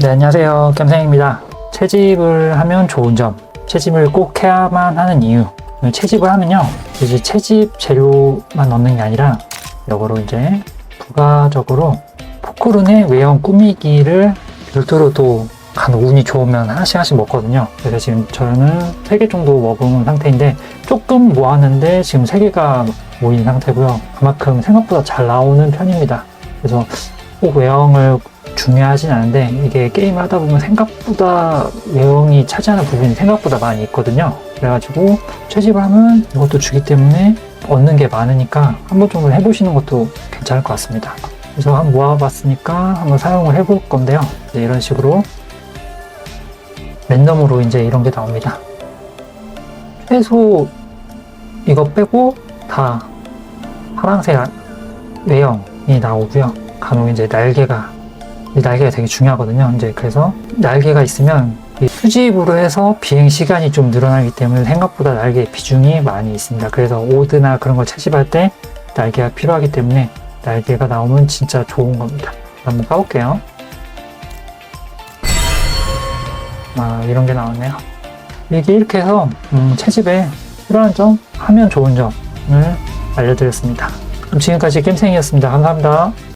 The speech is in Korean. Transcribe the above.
네, 안녕하세요. 겸생입니다. 채집을 하면 좋은 점, 채집을 꼭 해야만 하는 이유. 채집을 하면요, 이제 채집 재료만 넣는 게 아니라, 역으로 이제 부가적으로 포크룬의 외형 꾸미기를 별도로 또 간혹 운이 좋으면 하나씩 하나씩 먹거든요. 그래서 지금 저는 3개 정도 먹은 상태인데, 조금 모았는데 지금 3개가 모인 상태고요. 그만큼 생각보다 잘 나오는 편입니다. 그래서 꼭 외형을 중요하진 않은데 이게 게임을 하다 보면 생각보다 외형이 차지하는 부분이 생각보다 많이 있거든요. 그래가지고 채집을 하면 이것도 주기 때문에 얻는 게 많으니까 한 번 정도 해보시는 것도 괜찮을 것 같습니다. 그래서 한번 모아봤으니까 한번 사용을 해볼 건데요. 네, 이런 식으로 랜덤으로 이제 이런 게 나옵니다. 최소 이거 빼고 다 파란색 외형이 나오고요. 간혹 이제 날개가 이 날개가 되게 중요하거든요. 이제 그래서 날개가 있으면 이 수집으로 해서 비행 시간이 좀 늘어나기 때문에 생각보다 날개 비중이 많이 있습니다. 그래서 오드나 그런 걸 채집할 때 날개가 필요하기 때문에 날개가 나오면 진짜 좋은 겁니다. 한번 까볼게요. 아, 이런 게 나왔네요. 이게 이렇게 해서 음, 채집에 필요한 점, 하면 좋은 점을 알려드렸습니다. 그럼 지금까지 겜생이었습니다. 감사합니다.